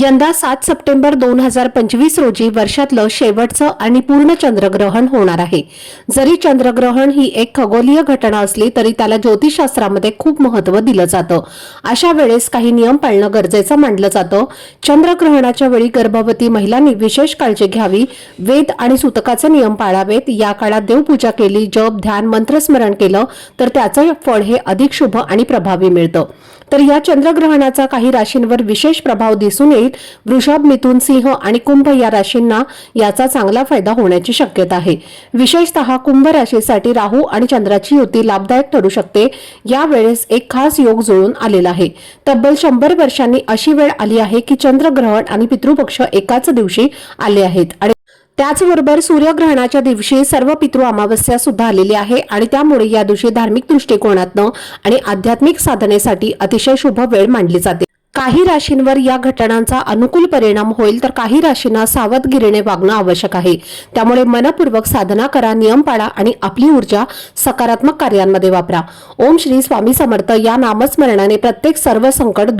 यंदा सात सप्टेंबर दोन हजार पंचवीस रोजी वर्षातलं शेवटचं आणि पूर्ण चंद्रग्रहण होणार आहे. जरी चंद्रग्रहण ही एक खगोलीय घटना असली तरी त्याला ज्योतिषशास्त्रामध्ये खूप महत्त्व दिलं जातं. अशा वेळेस काही नियम पाळणं गरजेचं मानलं जातं. चंद्रग्रहणाच्या वेळी गर्भवती महिलांनी विशेष काळजी घ्यावी. वेद आणि सुतकाचे नियम पाळावेत. या काळात देवपूजा केली जप ध्यान मंत्रस्मरण केलं तर त्याचं फळ हे अधिक शुभ आणि प्रभावी मिळतं. तर या चंद्रग्रहणाचा काही राशींवर विशेष प्रभाव दिसून येईल. वृषभ मिथुन सिंह आणि कुंभ या राशींना याचा चांगला फायदा होण्याची शक्यता आहे. विशेषतः कुंभ राशीसाठी राहू आणि चंद्राची युती लाभदायक ठरू शकते. यावेळेस एक खास योग जुळून आलेला आहे. तब्बल शंभर वर्षांनी अशी वेळ आली आहे की चंद्रग्रहण आणि पितृपक्ष एकाच दिवशी आले आहेत. आणि त्याचबरोबर सूर्यग्रहणाच्या दिवशी सर्व पितृ अमावस्या सुद्धा आलेली आहे आणि त्यामुळे या दिवशी धार्मिक दृष्टिकोनातनं आणि आध्यात्मिक साधनेसाठी अतिशय शुभ वेळ मानली जाते. काही राशींवर या घटनांचा अनुकूल परिणाम होईल तर काही राशींना सावधगिरीने वागणं आवश्यक आहे. त्यामुळे मनपूर्वक साधना करा नियम पाळा आणि आपली ऊर्जा सकारात्मक कार्यांमध्ये वापरा. ओम श्री स्वामी समर्थ. या नामस्मरणाने प्रत्येक सर्व संकट